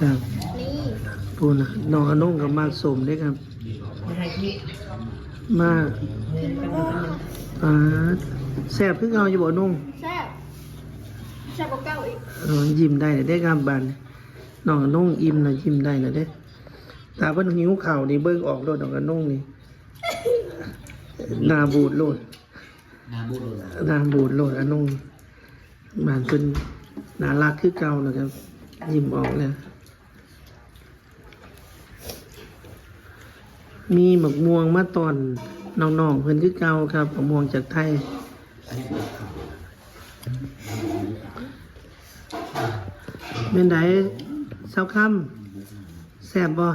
ครับนี่พูดนะน้องอนุ่งกับมากสมด้วยครับมากินมะม่วงอ่าแซ่บคือเงาอยู่บ่นุ่งแซ่บแซ่บกว่าเก้าอีกเออยิ้มได้นะได้ครับบันน้องอนุ่งอิ่มนะยิ้มได้นะเด้ตาเพิ่นหิวข้าวนี่เบิ่งออกโลดน้องอนุ่งนี่หน้าบูดโลดนาบุรุษหน้าบูดโลดอนุ่งบ้านเพิ่นน่ารักคือเก่านะครับยิ้มออกแล้ว มีหมกม่วงมาตอนน้องๆเพิ่นคือเก่าครับหมกม่วงจากไทยเป็นไดเช้าค่ำแซ่บบ่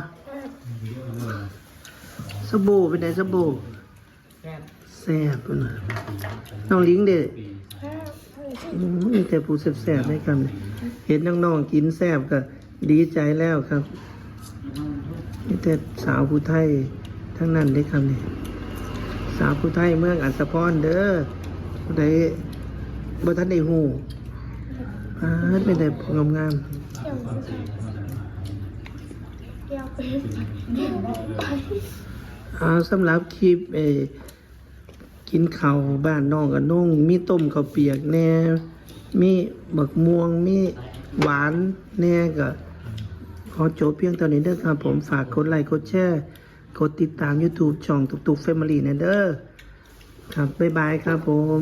สบู่เป็นไดสบู่แซ่บนะน้องลิงเด้อืมมีแต่ผู้แซ่บๆให้กัน เห็นน้องๆกินแซ่บก็ดีใจแล้วครับมีแต่สาวผู้ไทย ทั้งนั้นได้คำนี้สาวผู้ไทยเมืองอัศพรเด้อผู้ใดบ่ทันได้หูอ่าเป็นแต่ผู้งามเดี๋ยวไปเอาสำหรับคลิปเอกินข้าวบ้านน้องกับนุ่งมีต้มข้าวเปียกแน่มีบักม่วงมีหวานแน่ก็ขอจบเพียงเท่านี้เด้อครับผมฝากกดไลค์กดแชร์ กดติดตาม YouTube ช่องตุกตุกแฟมิลี่นะเด้อครับ บ๊ายบายครับผม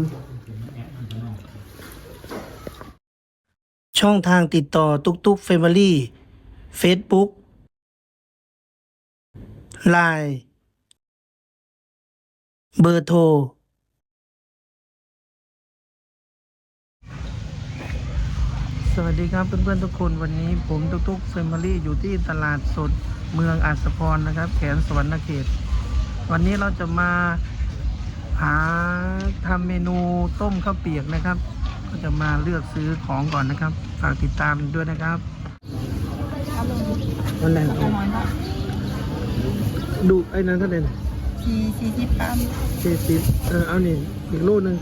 ช่องทางติดต่อตุกตุกเฟมิลี่ Facebook Line เบอร์โทร สวัสดีครับเพื่อนๆทุกคนวันนี้ผมตุกตุกเฟมิลี่อยู่ที่ตลาดสดเมืองอาสพรนะครับแขนสวรรณเขต วันนี้เราจะมาหาทำเมนูต้มข้าวเปียกนะครับ ก็จะมาเลือกซื้อของก่อนนะครับ ฝากติดตามด้วยนะครับวันไหนดูไอ้นั้นเท่าไหร่นะสี่สี่สิบกรัมเจ็ดสิบเออเอานี่อีกโลนึง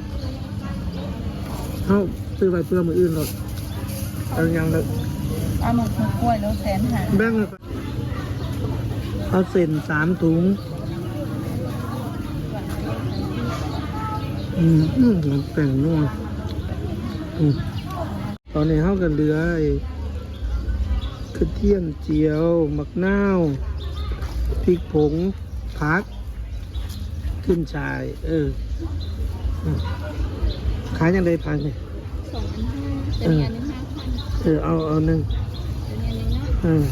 เขาซื้อไปเพื่อมืออื่นหรอก เอายังเลยเอาหมกหมกกล้วยแล้วแสนหาแบ่งเลยเอาเส้นสามถุง อืมอืมแป้งนัวอืมตอนนี้เขากันเหลือไอ้กระเทียมเจียวมะนาวพริกผงผัก ขึ้นชาย เอออืมขายยังไงพันเนี่ยสองพันห้าเป็นเงินหนึ่งห้าพัน เออเอาเอาหนึ่งเป็นเงินหนึ่งนะเออ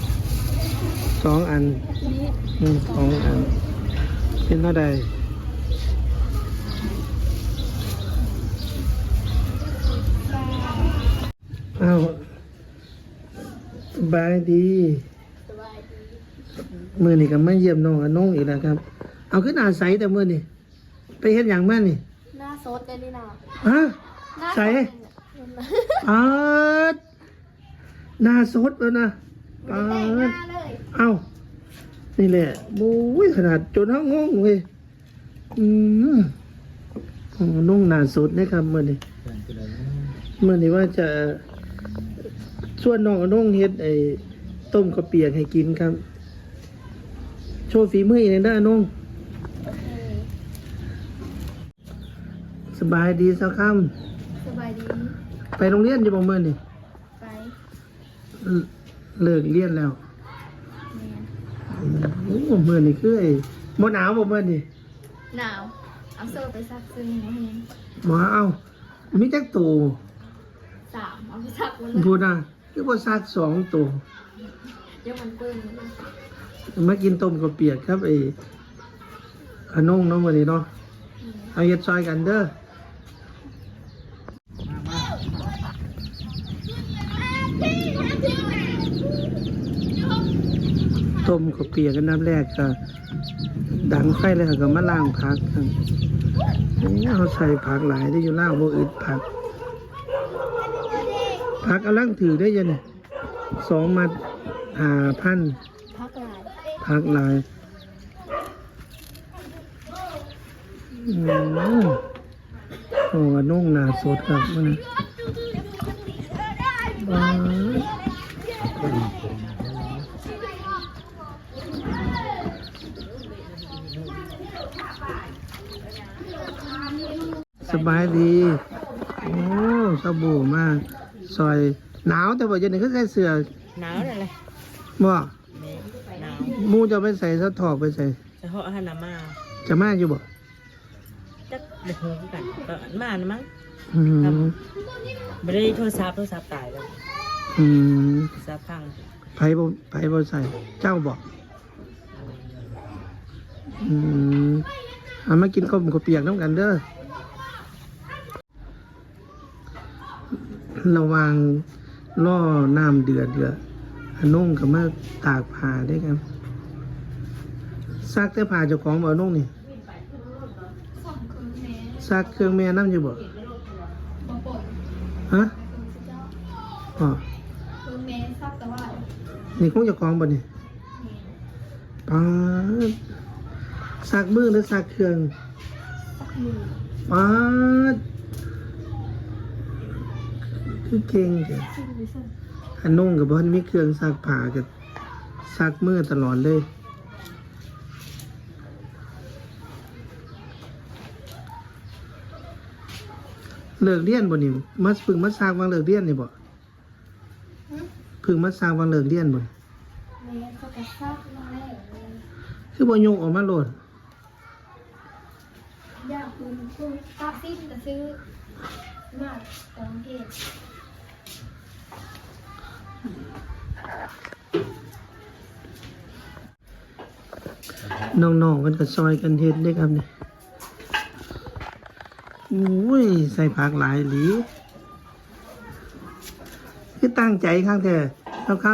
สองอันนี่อืมสองอัน เป็นเท่าใดเอาสบายดีสบายดีมือนี่ก็มาเยี่ยมน้องกับน้องอีกแล้วครับ เอาขึ้นอาใสแต่มือนี่ไปเฮ็ดอย่างมานี่หน้าซดได้นี่นะฮะหน้าใส่ซดอาด หน้าสดเลยนะไม่อาได้แต่งหดน้าเลยเอ้า นี่แหละบู้ยขนาดจนห้างงเว้ยอืมโอ้นุ่งหนาสุดนะครับเมื่อนี้เมื่อนี้ว่าจะชวนน้องกับน้องเฮ็ดไอ้ต้มข้าวเปียกให้กินครับ โชว์ฝีมืออีกหน่อยได้อน้องโอเคสบายดีสักคสบายดีำไปโรงเรียนอยู่บ่เมื่อนี่ไป เลิเลิกเรียนแล้วแม่โอ้เมื่อนี่คือไอ้บ่หนาวบ่เมื่อนี่หนาวเอาเสื้อไปซักซึ่งหัวเฮงหมอเอามีจักตัวสามเอาไปซักวันเลยพูดนะคือบ่ซักสองตัวเดี๋ยวมันเปื้อนเลยมากินต้มข้าวเปียกครับไอ้ขนงเนาะมื้อนี้เนาะเอาเฮ็ดซอยกันเด้อ ต้มข้าวเปียกกันน้ำแรกก็ดังไฟเลยค่ะก็มาล้างผักครับเอาใส่ผักหลายได้อยู่ล่างบ่อึดผัก ผักกำลังถือได้ยังเนี่ยสองมัดห้าพันพักหลายพักหลายอืมโอ้นุ่งหนาสดครับมัน บายดี โอ้สบู่มากซอยหนาวแต่ว่าเย็นนี้ก็ใส่เสื้อหนาวนั่นแหละบ่แม่หนาวหมูจะไปใส่สะถอกไปใส่จะเหาะหันน่ะมาจะมาอยู่บ่จักเด็กหูคือกันก็มานะมั้งอืมไม่ได้โทรศัพท์โทรศัพท์ตายแล้วอืมโทรศัพท์พังไผบ่ไผบ่ใส่ เจ้าบอกอืมเอามากินข้าวหมูข้าวเปียกน้ำกันเด้อ ระวังล่อน้ำเดือดเดือดอันนุ่งกับมาตากผ้าได้กันซักแต่ผ้าเจ้าของบ่นุ่งนี่สองคืนแม่ซักเครื่องแม่น้ำอยู่บ่บ่ปล่อยฮะคืนเจ้าอ๋อคืนแม่ซักแต่ว่านี่คงเจ้าของบ่นี่ป๊าดซักมือหรือซักเครื่องซักมือป๊าด คือเก่งจ้ะซึ่งไปส่งอันนุ่งกับบ่ทันมีเครื่องซักผ้ากับซักมือตลอดเลยเลิกเรียนบ่นี่มาเพึ่งมาสร้างวางเลิกเรียนนี่บ่เพึ่งมาสร้างวางเลิกเรียนบ่นี่แม่เขาก็ซักมาแล้วคือบ่ยกออกมาโลดอยากคุณคุณซักสิ้นแต่ซื้อมากแต่บางที น้องๆกันก็ซอยกันเฮ็ดเด้ครับนี่อุ้ย ใส่ผักหลายหลีคือตั้งใจข้างแท้เท่าค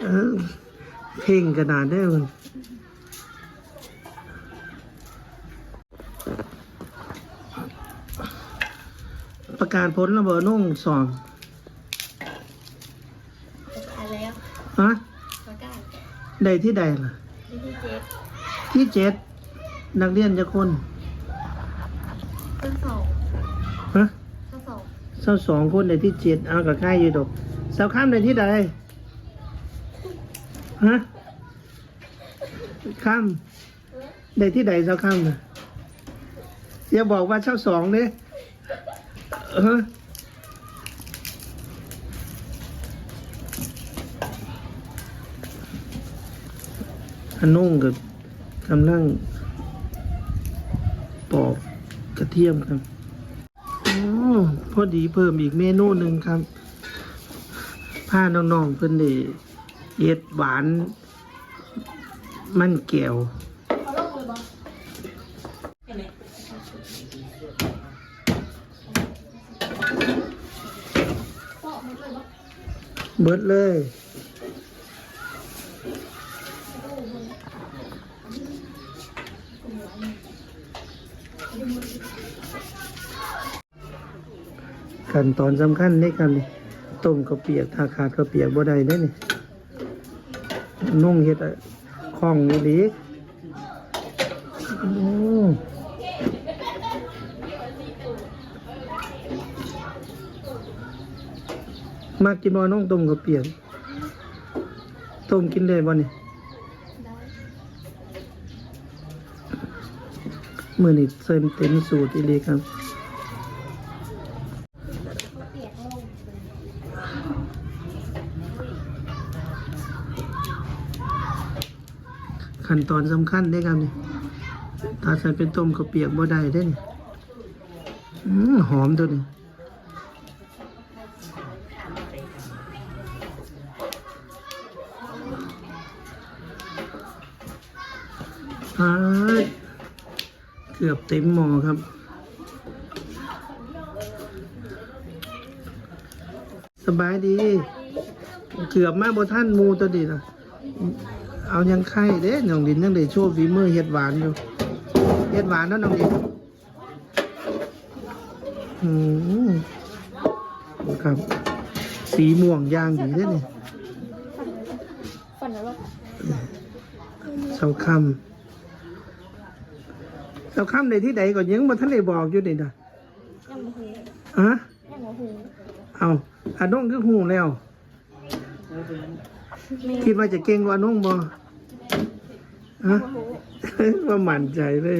ำเพ่งกระดาษได้อมันประกาศผลระเบิดนุ่งสอง ประกาศแล้ว ฮะประกาศใดที่ใดล่ะ ที่ที่เจ็ดที่เจ็ดนักเรียนจะคนต้นสองฮะต้นสองเศร้าสองคนในที่เจ็ดเอากับค่ายอยู่ดอกเสาข้ามในที่ใดฮะข้ามในที่ใดเสาข้ามน่ะอย่าบอกว่าเช้าสองเนี่ยฮะ อันนุ่งกับกำลังปอกกระเทียมครับออพอดีเพิ่มอีกเมนูหนึ่งครับผ้าน้องๆเพิ่นได้เย็ดหวาน มันแก้วเกลยบอกเบิดเลย ขั้นตอนสำคัญในการนี่ต้มข้าวเปียกถ้าขาดข้าวเปียกบ่ได้เด้นี่นุ่งเฮ็ดอะคล่องนี่ดีโอ้มากินบ่น้องต้มข้าวเปียกต้มกินได้บ่นี่ได้มื้อนี้เสริมเต็มสูตรอีหลีครับ เขาเปียกลง ขั้นตอนสำคัญได้ครับนี่ถ้าใส่เป็นต้มข้าวเปียกบ่ได้เด้นี่อืมหอมตัวนี้เกือบเต็มหม้อครับ สบายดี เกือบมาบ่ท่านมูตัวดีนะ เอายังไข่เด้น้องดินยังได้โชว์ฝีมือเฮ็ดหวานอยู่เฮ็ดหวานเนาะน้องดินอืมครับ สีม่วงย่างดีเด้เนี่ฝันแล้วเสาคำเสาคำในที่ใดก่อนยังบ่ท่านได้บอกอยู่นี่นะยังโมโหอะยังโมโหเอาอาน้องคือหูแล้ว คิดว่าจะเก่งกว่าน้องบอฮะว่าหมั่นใจเลย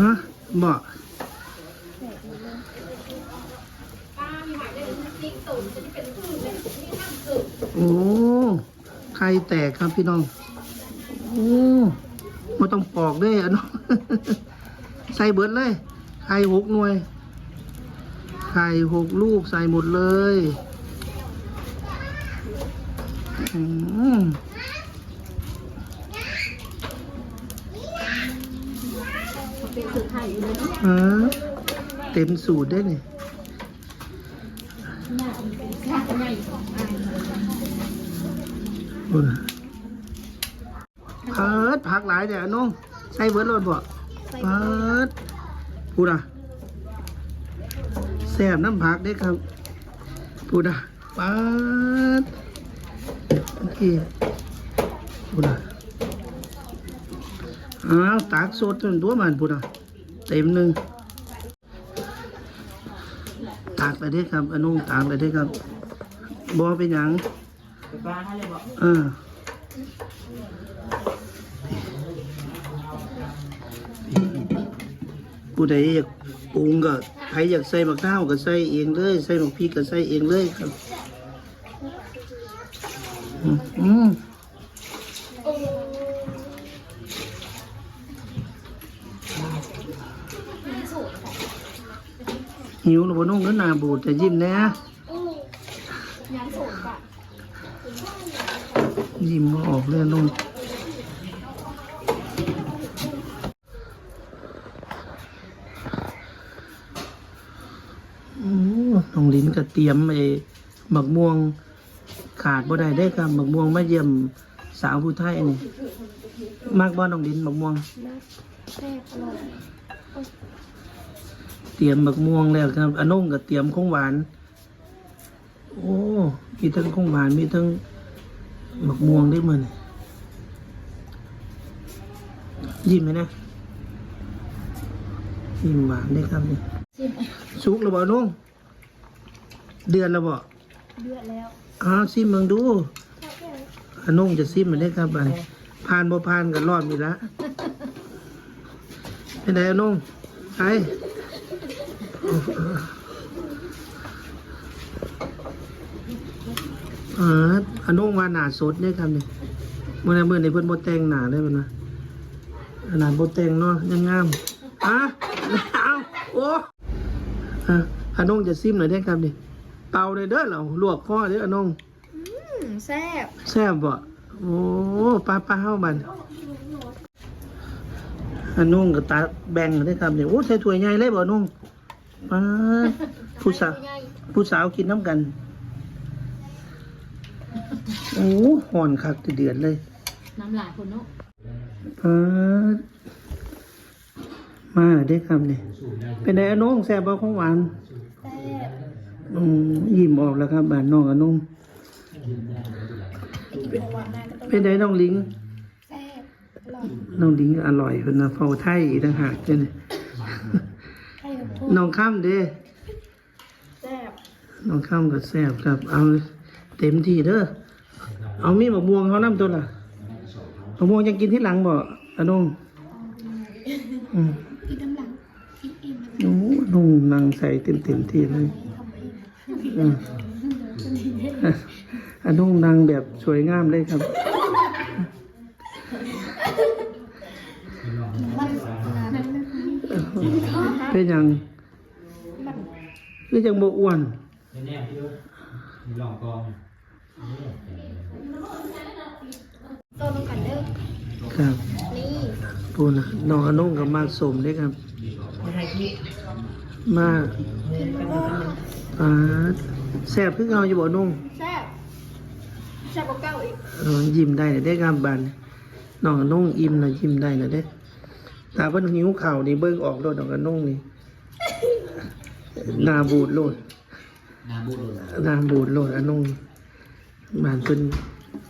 ฮะบอกโอ้ไข่แตกครับพี่น้อง โอ้ไม่ต้องปอกด้วยอะน้องใส่เบิดเลย ไข่หกหน่วย ไข่หกลูกใส่หมดเลย อืมอ่าเต็มสูตรได้เนี่ยเออเพิดผักหลายเดี๋ยวน้องใส่เบิร์ดรถบ่เพิดพูดอะแซ่บน้ำผักได้ครับพูดอะปัด โอเคพูดอะอ้าวตากสดจนตัวมันพูดอะเต็มหนึ่งตากไปได้ครับอนุ่งตากไปได้ครับบอเป็นยังไปบ้านให้เออผู้ใดอยากปรุงก็ใครอยากใส่มะข้าวก็ใส่เองเลย ใส่มะพริกก็ใส่เองเลยครับ อืมหิวหรือว่านุ่งก็นาบูดจะยิ้มแน่ยังโสดอะยิ้มบ่ออกเลยนุ่งน้องลิ้นก็เตรียมไอ้หมักม่วง ขาดบ่ได้ได้อครับหมักม่วงมาเยี่ยมสาวผู้ไทยนี่มากบ่น้องลิ้นหมักม่วง แซ่บอร่อยเตรียมหมักม่วงแล้วครับอนงก็เตรียมของหวาน โอ้มีทั้งของหวานมีทั้งหมักม่วงได้มือนี่ยิ้มไหมนะยิ้มหวานได้ครับนี่สุกแล้วบ่อนงเดือนแล้วบ่ เดือดแล้ว อ้าวซิมมืองดูอนงจะซิมมันได้ครับอันผ่านบ่ผ่านกันรอดมีละเป็นไงอนงไปเอออันนู้นว่าหนาสดเนี่ยครับเนี่ยเมื่อไหร่เมื่อไหร่เพิ่อนโบแตงหนาได้บ่นะขนาดบ่แตงเนาะยังงามอะเอาโอ้อะอันนู้นจะซิมหน่อยได้ครับเนี่ย เตาเลยเด้อเราลวกคอเด้ออันนู้นอืมแซ่บแซ่บบ่โอ้ปลาปลาเฮามันอันนู้นก็ตาแบ่งได้ครับนี่โอ้ใส่ถ้วยใหญ่เลยบ่อันนู้นปลาผู้สาวใหญ่ผู้สาวกินน้ำกันโอ้ห่อนคักจะเดือดเลย น้ำลายคนเนาะเออมาได้คำเนี่ยเป็นไงอะน้องแซ่บบ่ของหวานแซ่บอืม ยิ้มออกแล้วครับบ้านน้องกับน้องเป็นไงน้องลิงแซ่บอร่อยน้องลิงอร่อยเป็นนะเฝ้าไทยอีกต่างหากเลยไข่กับพวกน้องข้ามเด้แซ่บน้องข้ามก็แซ่บครับ เอาเต็มที่เด้อเอามีมะม่วงเขาน้ำตัวล่ะมะม่วงยังกินที่หลังบ่อะน้องอืมกินน้ำหลังกินอิ่มโอ้นุ่งนางใส่เต็มเต็มๆที่เลย อืมอันนุ่งนางแบบสวยงามเลยครับ เป็นยังคือยังบ่อ้วนแน่ๆพี่ด้วยมีลองกองตัวลงกันเด้อครับนี่พูนะน้องอนุ่งกับมาสมด้วยครับ มา อ้อ่าแซ่บคือเงาอยู่บ่นุ่งแซ่บแซ่บกว่าเก่าอีกเออยิ้มได้นะได้ครับบันน้องอนนุ่งอิ่มนะยิ้มได้นะเด้ตาเพิ่นหิวข้าวนี่เบิ่งออกโลดน้องอนนุ่งนี่หน้าบูดโลดนาบูโดนหน้าบูดโลดอนนุ่งบ้านเพิ่น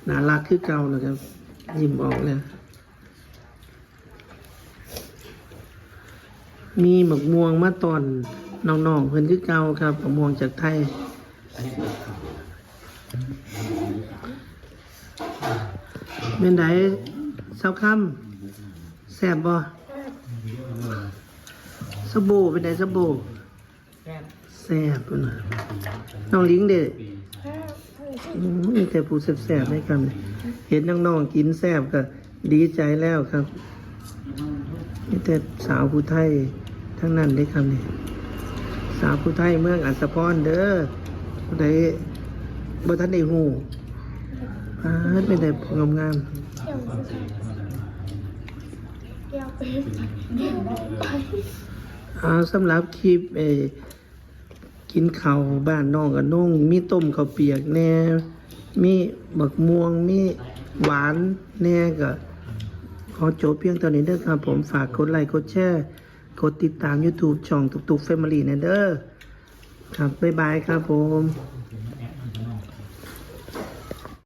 น่ารักคือเก่านะครับ ยิ้มออกแล้วมีหมกม่วงมาตอน น้องๆเพิ่นคือเก่าครับหมกม่วงจากไทยเป็นข่นไดเช้าค่ำแซ่บบ่สบู่เป็นไดสบู่แซ่บพุ่นน่ะน้องลิงเด้ปีเท่าไหร่ชื่อมีแต่ผู้แสบๆให้กัน เห็นน้องๆกินแซ่บก็ดีใจแล้วครับมีแต่สาวผู้ไทยทั้งนั้นได้คำนี้ สาวผู้ไทยเมืองอัศพรเด้อผู้ใดบ่ทันได้ฮู้อ่าเป็นได้งามๆเที่ยวสุดท้ายเอาสำหรับคลิปเอกินข้าวบ้านน้องกับน้องมีต้มข้าวเปียกแน่มีบักม่วงมีหวานแน่ก็ขอจบเพียงเท่านี้เด้อครับผมฝากกดไลค์กดแชร์ กดติดตาม YouTube ช่องตุกตุกแฟมิลี่นะเด้อครับ บ๊ายบายครับผม